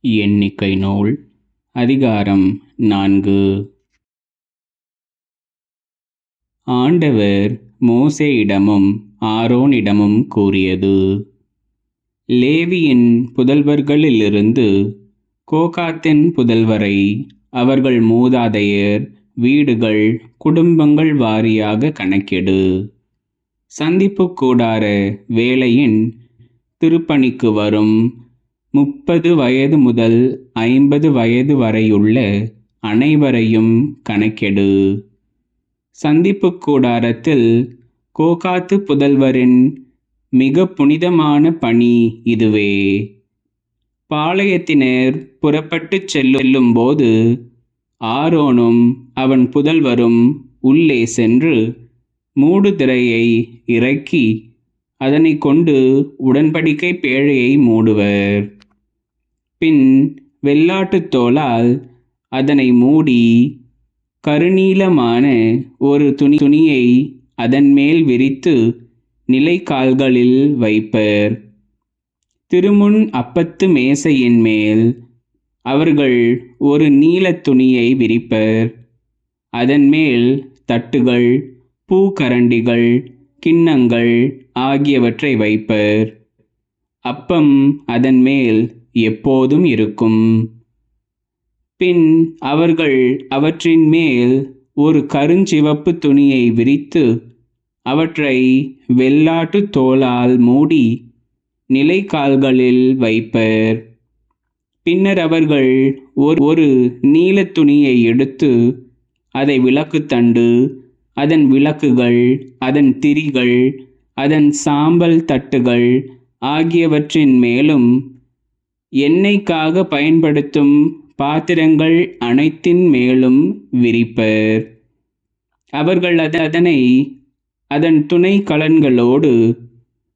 எண்ணிக்கை நூல் அதிகாரம் நான்கு. ஆண்டவர் மோசேயிடமும் ஆரோனிடமும் கூறியது லேவியின் புதல்வர்களிலிருந்து கோகாத்தின் புதல்வரை அவர்கள் மூதாதையர் வீடுகள் குடும்பங்கள் வாரியாக கணக்கெடு. சந்திப்பு கூடார வேலையின் திருப்பணிக்கு வரும். முப்பது வயது முதல் ஐம்பது வயது வரையுள்ள அனைவரையும் கணக்கெடு. சந்திப்பு கூடாரத்தில் கோகாத்து புதல்வரின் மிக புனிதமான பணி இதுவே. பாளையத்தினர் புறப்பட்டுச் செல்லும்போது ஆரோனும் அவன் புதல்வரும் உள்ளே சென்று மூடுதிரையை இறக்கி அதனை கொண்டு உடன்படிக்கை பேழையை மூடுவர். பின் வெள்ளாட்டுத் தோலால் அதனை மூடி கருநீளமான ஒரு துணி துணியை அதன் மேல் விரித்து நிலைக்கால்களில் வைப்பர். திருமுன் அப்பத்து மேசையின் மேல் அவர்கள் ஒரு நீலத் துணியை விரிப்பர். அதன் மேல் தட்டுகள் பூக்கரண்டிகள் கிண்ணங்கள் ஆகியவற்றை வைப்பர். அப்பம் அதன் மேல் எப்போதும் இருக்கும். பின் அவர்கள் அவற்றின் மேல் ஒரு கருஞ்சிவப்பு துணியை விரித்து அவற்றை வெள்ளாட்டு தோலால் மூடி நிலைக்கால்களில் வைப்பர். பின்னர் அவர்கள் ஒரு ஒரு நீலத்துணியை எடுத்து அதை விளக்குத்தண்டு அதன் விளக்குகள் அதன் திரிகள் அதன் சாம்பல் தட்டுகள் ஆகியவற்றின் மேலும் எண்ணெய்க்காக பயன்படுத்தும் பாத்திரங்கள் அனைத்தின் மேலும் விரிப்பர் அவர்கள் அது அதனை அதன் துணை கலன்களோடு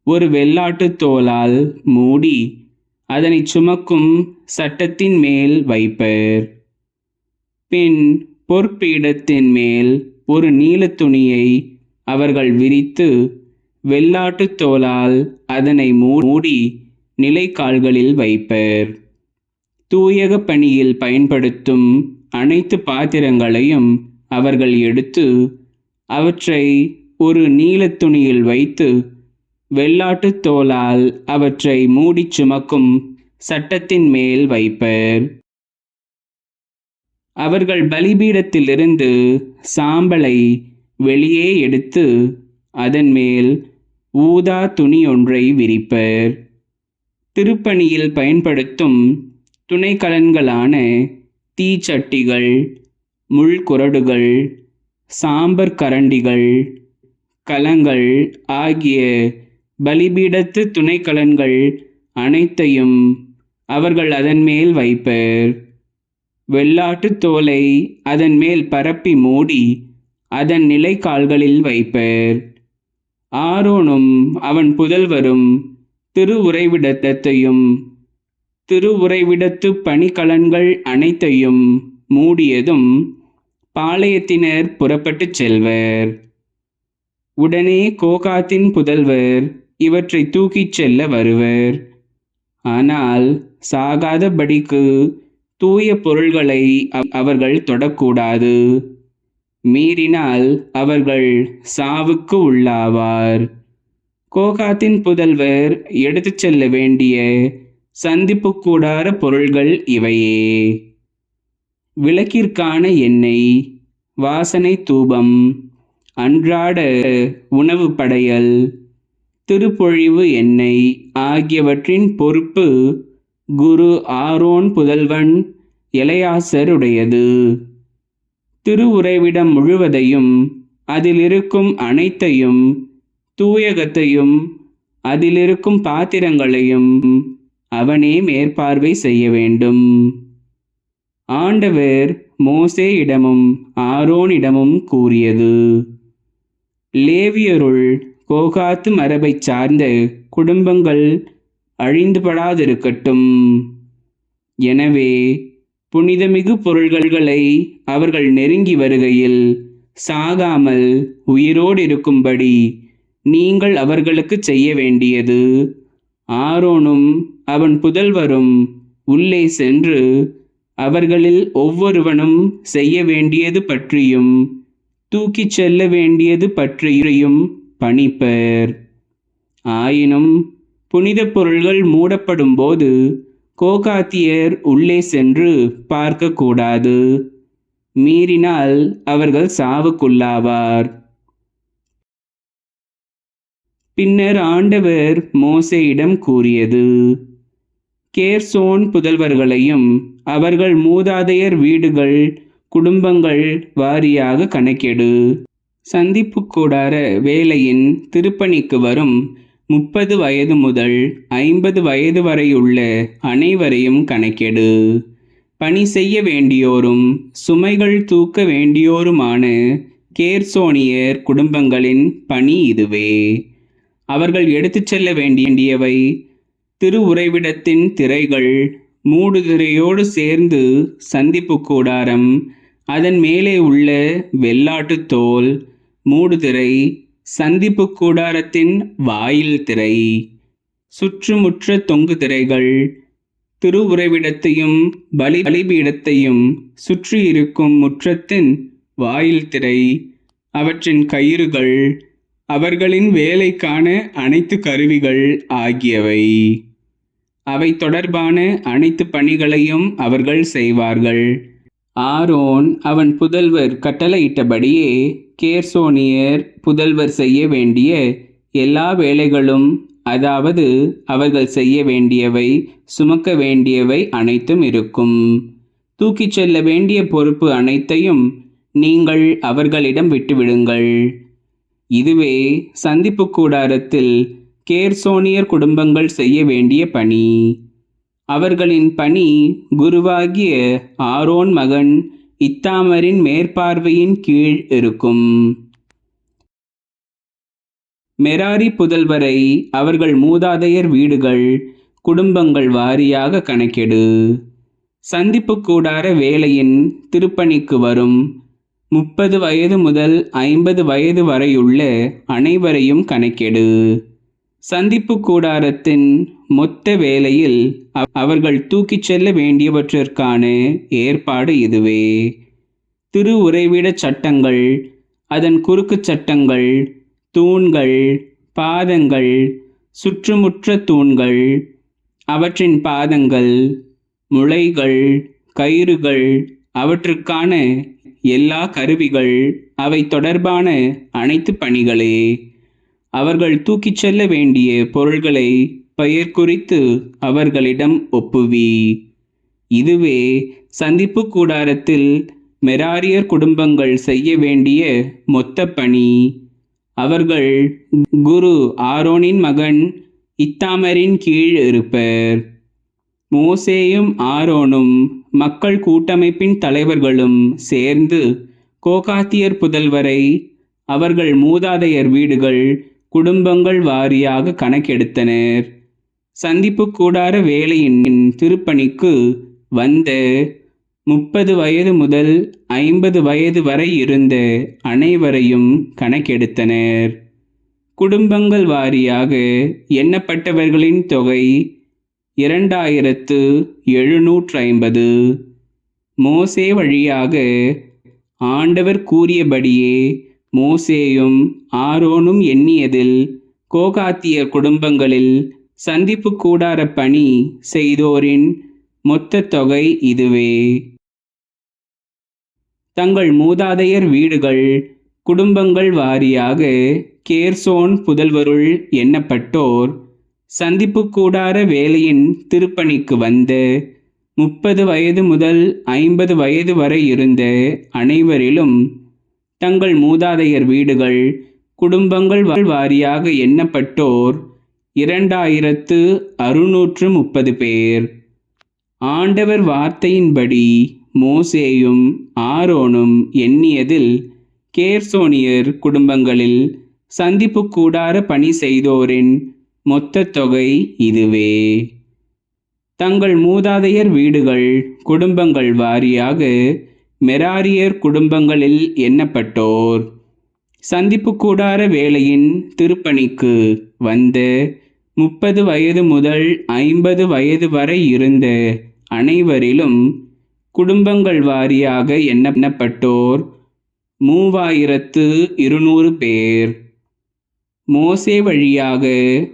ஒரு வெள்ளாட்டு தோலால் மூடி அதனை சுமக்கும் சட்டத்தின் மேல் வைப்பர். பின் பொற்பீடத்தின் மேல் ஒரு நீலத் துணியை அவர்கள் விரித்து வெள்ளாட்டுத் தோலால் அதனை மூடி நிலைக்கால்களில் வைப்பர். தூயக பணியில் பயன்படுத்தும் அனைத்து பாத்திரங்களையும் அவர்கள் எடுத்து அவற்றை ஒரு நீலத் துணியில் வைத்து வெள்ளாட்டுத் தோலால் அவற்றை மூடிச் சுமக்கும் சட்டத்தின் மேல் வைப்பர். அவர்கள் பலிபீடத்திலிருந்து சாம்பலை வெளியே எடுத்து அதன் மேல் ஊதா துணி ஒன்றை விரிப்பர். திருப்பணியில் பயன்படுத்தும் துணைக்கலன்களான தீச்சட்டிகள் முள்குரடுகள் சாம்பர் கரண்டிகள் கலங்கள் ஆகிய பலிபீடத்து துணைக்கலன்கள் அனைத்தையும் அவர்கள் அதன் மேல் வைப்பர். வெள்ளாட்டுத் தோலை அதன் மேல் பரப்பி மூடி அதன் நிலைக்கால்களில் வைப்பர். ஆரோனும் அவன் புதல்வரும் திரு உறைவிடத்தையும் பணிக்கலன்கள் அனைத்தையும் மூடியதும் பாளையத்தினர் புறப்பட்டுச் செல்வர். உடனே கோகாத்தின் புதல்வர் இவற்றை தூக்கிச் செல்ல வருவர். ஆனால் சாகாதபடிக்கு தூய பொருள்களை அவர்கள் தொடக்கூடாது. மீறினால் அவர்கள் சாவுக்கு உள்ளாவார். கோகாத்தின் புதல்வர் எடுத்துச் செல்ல வேண்டிய சந்திப்பு கூடார பொருள்கள் இவையே. விளக்கிற்கான எண்ணெய் வாசனை தூபம் அன்றாட உணவு படையல் திருப்பொழிவு எண்ணெய் ஆகியவற்றின் பொறுப்பு குரு ஆரோன் புதல்வன் இளையாசருடையது. திருவுறைவிடம் முழுவதையும் அதிலிருக்கும் அனைத்தையும் தூயகத்தையும் அதிலிருக்கும் பாத்திரங்களையும் அவனே மேற்பார்வை செய்ய வேண்டும். ஆண்டவர் மோசேயிடமும் ஆரோனிடமும் கூறியது. லேவியருள் கோகாத்து மரபைச் சார்ந்த குடும்பங்கள் அழிந்துபடாதிருக்கட்டும். எனவே புனிதமிகு பொருள்களை அவர்கள் நெருங்கி வருகையில் சாகாமல் உயிரோடு இருக்கும்படி நீங்கள் அவர்களுக்கு செய்ய வேண்டியது ஆரோனும் அவன் புதல்வரும் உள்ளே சென்று அவர்களில் ஒவ்வொருவனும் செய்ய வேண்டியது பற்றியும் தூக்கிச் செல்ல வேண்டியது பற்றியும் பணிப்பர். ஆயினும் புனித பொருள்கள் மூடப்படும்போது கோகாத்தியர் உள்ளே சென்று பார்க்கக்கூடாது. மீறினால் அவர்கள் சாவுக்குள்ளாவார். பின்னர் ஆண்டவர் மோசையிடம் கூறியது கேர்சோன் புதல்வர்களையும் அவர்கள் மூதாதையர் வீடுகள் குடும்பங்கள் வாரியாக கணக்கெடு. சந்திப்பு கூடார வேலையின் திருப்பணிக்கு வரும் முப்பது வயது முதல் ஐம்பது வயது வரையுள்ள அனைவரையும் கணக்கெடு. பணி செய்ய வேண்டியோரும் சுமைகள் தூக்க வேண்டியோருமான கேர்சோனியர் குடும்பங்களின் பணி இதுவே. அவர்கள் எடுத்துச் செல்ல வேண்டியவை திரு உறைவிடத்தின் திரைகள் மூடுதிரையோடு சேர்ந்து சந்திப்பு கூடாரம் அதன் மேலே உள்ள வெள்ளாட்டுத் தோல் மூடுதிரை சந்திப்பு கூடாரத்தின் வாயில் திரை. சுற்றுமுற்ற தொங்கு திரைகள். திரு உறைவிடத்தையும் பலி பலிபீடத்தையும் சுற்றி இருக்கும் முற்றத்தின் வாயில் திரை. அவற்றின் கயிறுகள் அவர்களின் வேலைக்கான அனைத்து கருவிகள் ஆகியவை. அவை தொடர்பான அனைத்து பணிகளையும் அவர்கள் செய்வார்கள். ஆரோன் அவன் புதல்வர் கட்டளையிட்டபடியே கேர்சோனியர் புதல்வர் செய்ய வேண்டிய எல்லா வேலைகளும் அதாவது அவர்கள் செய்ய வேண்டியவை சுமக்க வேண்டியவை அனைத்தும் இருக்கும். தூக்கிச் செல்ல வேண்டிய பொறுப்பு அனைத்தையும் நீங்கள் அவர்களிடம் விட்டுவிடுங்கள். இதுவே சந்திப்பு கூடாரத்தில் கேர்சோனியர் குடும்பங்கள் செய்ய வேண்டிய பணி. அவர்களின் பணி குருவாகிய ஆரோன் மகன் இத்தாமரின் மேற்பார்வையின் கீழ் இருக்கும். மெராரி புதல்வரை அவர்கள் மூதாதையர் வீடுகள் குடும்பங்கள் வாரியாக கணக்கெடு. சந்திப்பு கூடார வேலையின் திருப்பணிக்கு வரும். முப்பது வயது முதல் ஐம்பது வயது வரையுள்ள அனைவரையும் கணக்கெடு. சந்திப்பு கூடாரத்தின் மொத்த வேலையில் அவர்கள் தூக்கிச் செல்ல வேண்டியவற்றிற்கான ஏற்பாடு இதுவே. திரு உறைவிட சட்டங்கள் அதன் குறுக்கு சட்டங்கள் தூண்கள் பாதங்கள் சுற்றுமுற்ற தூண்கள் அவற்றின் பாதங்கள் முளைகள் கயிறுகள் அவற்றுக்கான எல்லா கருவிகள் அவை தொடர்பான அனைத்து பணிகளே. அவர்கள் தூக்கிச் செல்ல வேண்டிய பொருள்களை பெயர் குறித்து அவர்களிடம் ஒப்புவி. இதுவே சந்திப்பு கூடாரத்தில் மெராரியர் குடும்பங்கள் செய்ய வேண்டிய மொத்த பணி. அவர்கள் குரு ஆரோனின் மகன் இத்தாமரின் கீழ் இருப்பர். மோசேயும் ஆரோனும் மக்கள் கூட்டமைப்பின் தலைவர்களும் சேர்ந்து கோகாத்தியர் புதல்வரை அவர்கள் மூதாதையர் வீடுகள் குடும்பங்கள் வாரியாக கணக்கெடுத்தனர். சந்திப்பு கூடார வேலையின் திருப்பணிக்கு வந்த முப்பது வயது முதல் ஐம்பது வயது வரை இருந்த அனைவரையும் கணக்கெடுத்தனர். குடும்பங்கள் வாரியாக எண்ணப்பட்டவர்களின் தொகை இரண்டாயிரத்து எழுநூற்று ஐம்பது. மோசே வழியாக ஆண்டவர் கூறியபடியே மோசேயும் ஆரோனும் எண்ணியதில் கோகாத்திய குடும்பங்களில் சந்திப்பு கூடார பணி செய்தோரின் மொத்த தொகை இதுவே. தங்கள் மூதாதையர் வீடுகள் குடும்பங்கள் வாரியாக கேர்சோன் புதல்வருள் எண்ணப்பட்டோர் சந்திப்பு கூடார வேலையின் திருப்பணிக்கு வந்து முப்பது வயது முதல் ஐம்பது வயது வரை இருந்த அனைவரிலும் தங்கள் மூதாதையர் வீடுகள் குடும்பங்கள் வாரியாக எண்ணப்பட்டோர் இரண்டாயிரத்து அறுநூற்று முப்பது பேர். ஆண்டவர் வார்த்தையின்படி மோசேயும் ஆரோனும் எண்ணியதில் கேர்சோனியர் குடும்பங்களில் சந்திப்பு கூடார பணி செய்தோரின் மொத்த தொகை இதுவே. தங்கள் மூதாதையர் வீடுகள் குடும்பங்கள் வாரியாக மெராரியர் குடும்பங்களில் எண்ணப்பட்டோர். சந்திப்பு கூடார வேலையின் திருப்பணிக்கு வந்து முப்பது வயது முதல் ஐம்பது வயது வரை இருந்த அனைவரிலும் குடும்பங்கள் வாரியாக எண்ணப்பட்டோர் மூவாயிரத்து இருநூறு பேர். மோசே வழியாக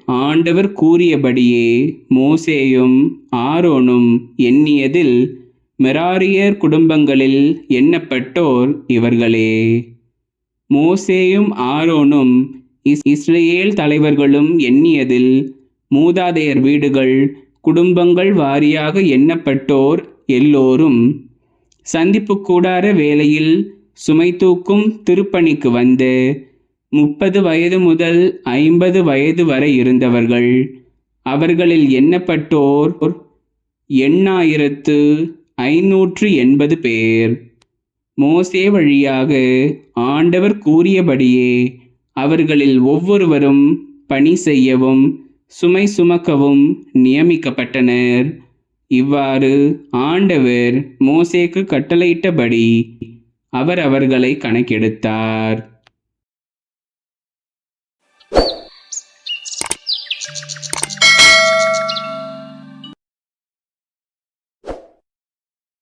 ஆண்டவர் கூறியபடியே மோசேயும் ஆரோனும் எண்ணியதில் மெராரியர் குடும்பங்களில் எண்ணப்பட்டோர் இவர்களே. மோசேயும் ஆரோனும் இஸ் இஸ்ரேல் தலைவர்களும் எண்ணியதில் மூதாதையர் வீடுகள் குடும்பங்கள் வாரியாக எண்ணப்பட்டோர் எல்லோரும் சந்திப்பு கூடார வேளையில் சுமை தூக்கும் திருப்பணிக்கு வந்து முப்பது வயது முதல் ஐம்பது வயது வரை இருந்தவர்கள். அவர்களில் எண்ணப்பட்டோர் எண்ணாயிரத்து ஐநூற்று எண்பது பேர். மோசே வழியாக ஆண்டவர் கூறியபடியே அவர்களில் ஒவ்வொருவரும் பணி செய்யவும் சுமை சுமக்கவும் நியமிக்கப்பட்டனர். இவ்வாறு ஆண்டவர் மோசேக்கு கட்டளையிட்டபடி அவர் அவர்களை கணக்கெடுத்தார்.